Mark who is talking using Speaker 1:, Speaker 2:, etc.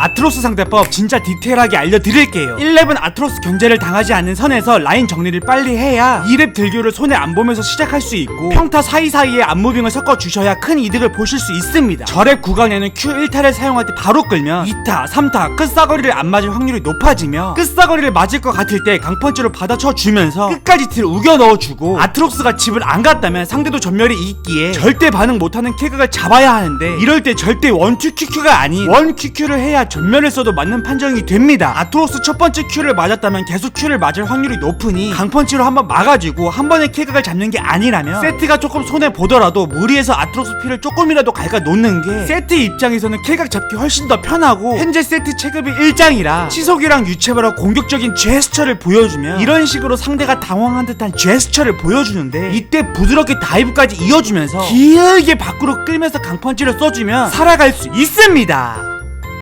Speaker 1: 아트로스 상대법 진짜 디테일하게 알려드릴게요. 1렙은 아트로스 견제를 당하지 않는 선에서 라인 정리를 빨리 해야 2렙 딜교를 손에 안 보면서 시작할 수 있고 평타 사이사이에 안무빙을 섞어 주셔야 큰 이득을 보실 수 있습니다. 저랩 구간에는 Q 1타를 사용할 때 바로 끌면 2타, 3타 끝사거리를 안 맞을 확률이 높아지며 끝사거리를 맞을 것 같을 때 강펀치로 받아쳐 주면서 끝까지 딜 우겨 넣어주고 아트록스가 집을 안 갔다면 상대도 전멸이 있기에 절대 반응 못하는 킬각을 잡아야 하는데 이럴 때 절대 원투 QQ가 아닌 원 QQ를 해야 전멸을 써도 맞는 판정이 됩니다. 아트록스 첫 번째 Q를 맞았다면 계속 Q를 맞을 확률이 높으니 강펀치로 한번 막아주고 한 번에 킬각을 잡는 게 아니라면 세트가 조금 손해 보더라도 무리해서 아트록스 피를 조금이라도 갉아 놓는 게 세트 입장에서는 킬각 잡기 훨씬 더 편하고 현재 세트 체급이 1장이라 치속이랑 유체바라 공격적인 제스처를 보여주면 이런 식으로 상대가 당황한 듯한 제스처를 보여주는데 이때 부드럽게 다이브까지 이어주면서 길게 밖으로 끌면서 강펀치를 써주면 살아갈 수 있습니다